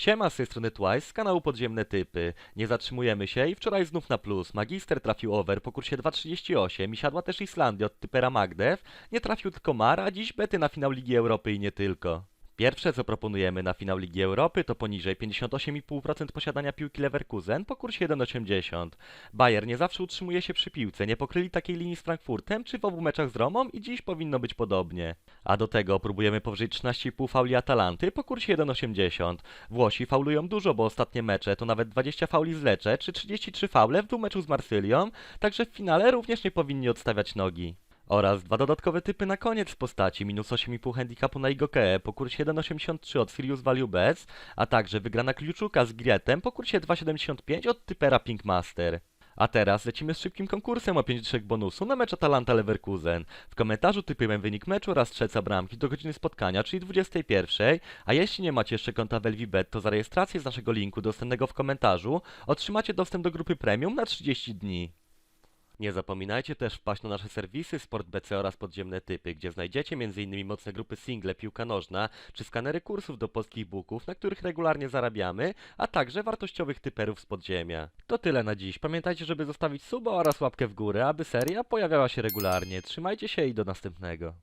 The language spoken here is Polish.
Siema, z tej strony Twice, z kanału Podziemne Typy. Nie zatrzymujemy się i wczoraj znów na plus. Magister trafił over po kursie 2.38 i siadła też Islandia od typera Magdev. Nie trafił tylko Mar, a dziś bety na finał Ligi Europy i nie tylko. Pierwsze co proponujemy na finał Ligi Europy to poniżej 58,5% posiadania piłki Leverkusen po kursie 1,80. Bayern nie zawsze utrzymuje się przy piłce, nie pokryli takiej linii z Frankfurtem czy w obu meczach z Romą i dziś powinno być podobnie. A do tego próbujemy powyżej 13,5 fauli Atalanty po kursie 1,80. Włosi faulują dużo, bo ostatnie mecze to nawet 20 fauli z Lecce czy 33 faule w dwóch meczu z Marsylią, także w finale również nie powinni odstawiać nogi. Oraz dwa dodatkowe typy na koniec w postaci minus 8,5 handicapu na Igoke po kursie 1,83 od Sirius Value Bets, a także wygrana Kliuczuka z Grietem po kursie 2,75 od typera Pinkmaster. A teraz lecimy z szybkim konkursem o 5 trzech bonusu na mecz Atalanta-Leverkusen. W komentarzu typujemy wynik meczu oraz strzelca bramki do godziny spotkania, czyli 21, a jeśli nie macie jeszcze konta w LVBet, to za rejestrację z naszego linku dostępnego w komentarzu otrzymacie dostęp do grupy premium na 30 dni. Nie zapominajcie też wpaść na nasze serwisy SportBC oraz Podziemne Typy, gdzie znajdziecie m.in. mocne grupy single, piłka nożna, czy skanery kursów do polskich booków, na których regularnie zarabiamy, a także wartościowych typerów z podziemia. To tyle na dziś. Pamiętajcie, żeby zostawić suba oraz łapkę w górę, aby seria pojawiała się regularnie. Trzymajcie się i do następnego.